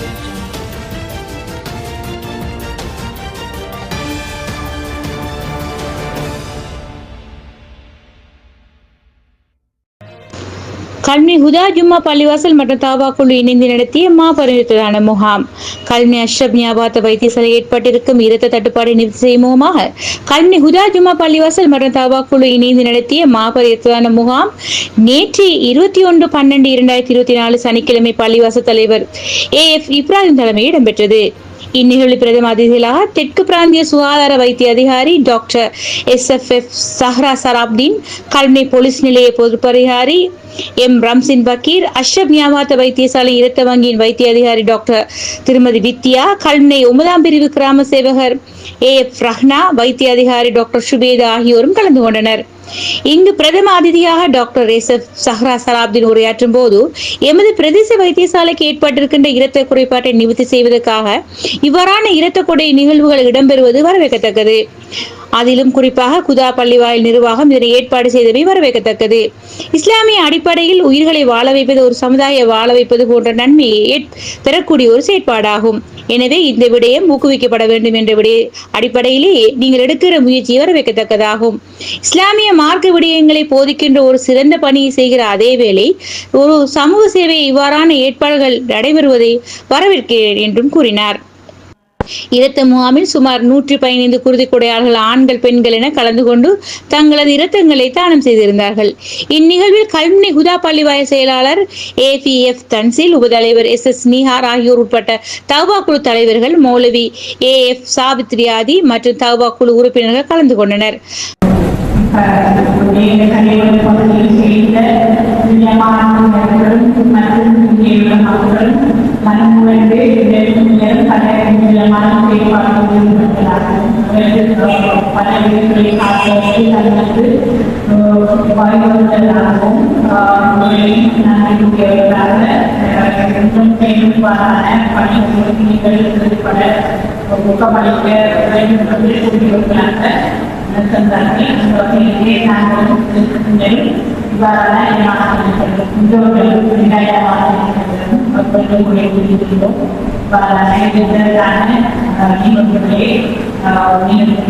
Thank you. Kalmi ஹுதா ஜும்மா பள்ளிவாசல் மற்றும் தாவா குழு இணைந்து நடத்திய மாபெரும் முகாம். கல்மி அஷ்ரப் ஞாபாத்த வைத்தியசாலை ஏற்பட்டிருக்கும் இரத்த தட்டுப்பாடை நிறுத்தி செய்யும் முகமாக கல்மி ஹுதா ஜும்மா பள்ளிவாசல் மற்றும் தாவா குழு இணைந்து நடத்திய மாபெரும் முகாம் நேற்று இருபத்தி ஒன்று பன்னெண்டு இரண்டாயிரத்தி இருபத்தி நாலு சனிக்கிழமை பள்ளிவாசல் தலைவர் ஏ எஃப் இப்ராஹிம் தலைமையில் இடம்பெற்றது. இந்நிகழ்வு பிரதம அதிதிகளாக தெற்கு பிராந்திய சுகாதார வைத்திய அதிகாரி doctor S F F Sahra Sarabdeen kalmi police நிலைய பொறுப்பதிகாரி எம் ரம்சின் பக்கீர் அஷ்ரப் ஞாபாத்த வைத்தியசாலை இரத்த வங்கியின் வைத்திய அதிகாரி டாக்டர் திருமதி வித்யா கல்முனை ஒன்பதாம் பிரிவு கிராம சேவகர் ஏ எஃப் ரஹ்னா வைத்திய அதிகாரி டாக்டர் சுபேதா ஆகியோரும் கலந்து கொண்டனர். இங்கு பிரதம அதிதியாக டாக்டர் ரேசப் சஹ்ரா சலாப்தின் உரையாற்றும் போது எமது பிரதேச வைத்தியசாலைக்கு ஏற்பட்டிருக்கின்ற இரத்த குறைபாட்டை நிவர்த்தி செய்வதற்காக இவ்வாறான இரத்த கொடை நிகழ்வுகள் இடம்பெறுவது வரவேற்கத்தக்கது. அதிலும் குறிப்பாக குதா பள்ளிவாயில் நிர்வாகம் இதனை ஏற்பாடு செய்தவை வரவேற்கத்தக்கது. இஸ்லாமிய அடிப்படையில் உயிர்களை வாழ வைப்பது ஒரு சமுதாய வாழ வைப்பது போன்ற நன்மையை பெறக்கூடிய ஒரு செயற்பாடாகும். எனவே இந்த விடயம் ஊக்குவிக்கப்பட வேண்டும் என்ற விடய அடிப்படையிலேயே நீங்கள் எடுக்கிற முயற்சி வரவேற்கத்தக்கதாகும். இஸ்லாமிய மார்க்க விடயங்களை போதிக்கின்ற ஒரு சிறந்த பணியை செய்கிற அதே வேளை ஒரு சமூக சேவை இவ்வாறான ஏற்பாடுகள் நடைபெறுவதை வரவேற்கிறேன் என்றும் கூறினார். இரத்த முகாமில் சுமார் நூற்றி பதினைந்து குருதி கொடையாளர்கள் ஆண்கள் பெண்கள் என கலந்து கொண்டு தங்களது இரத்தங்களை தானம் செய்திருந்தார்கள். இந்நிகழ்வில் கல்முனை ஹுதா பள்ளிவாய செயலாளர் ஏ பி எஃப் தன்சில் உபதலைவர் எஸ் எஸ் நிஹார் ஆகியோர் உட்பட்ட தவா குழு தலைவர்கள் மௌலவி ஏ எஃப் சாவித்ரியாதி மற்றும் தவா குழு உறுப்பினர்கள் கலந்து கொண்டனர். தலைவர் பகுதியில் செய்த பிரியமானவர்களும் மற்றும் இங்கே மக்களும் மனமுழந்து பல நிலமான செயல்பாடுகளில் ஈடுபட்டார்கள் பல வீடுகளை காப்பதற்கு தங்களுக்கு வாய்ப்புள்ளதாகவும் நன்றியுடையவர்களாக செயல்பாடான ஊக்கமளிக்க வேண்டும் என்று sebenarnya seperti ini yang menjadi ibaratnya yang masih untuk berbeda yang masih seperti boleh jadi itu pada saya juga karena lagi memberi ini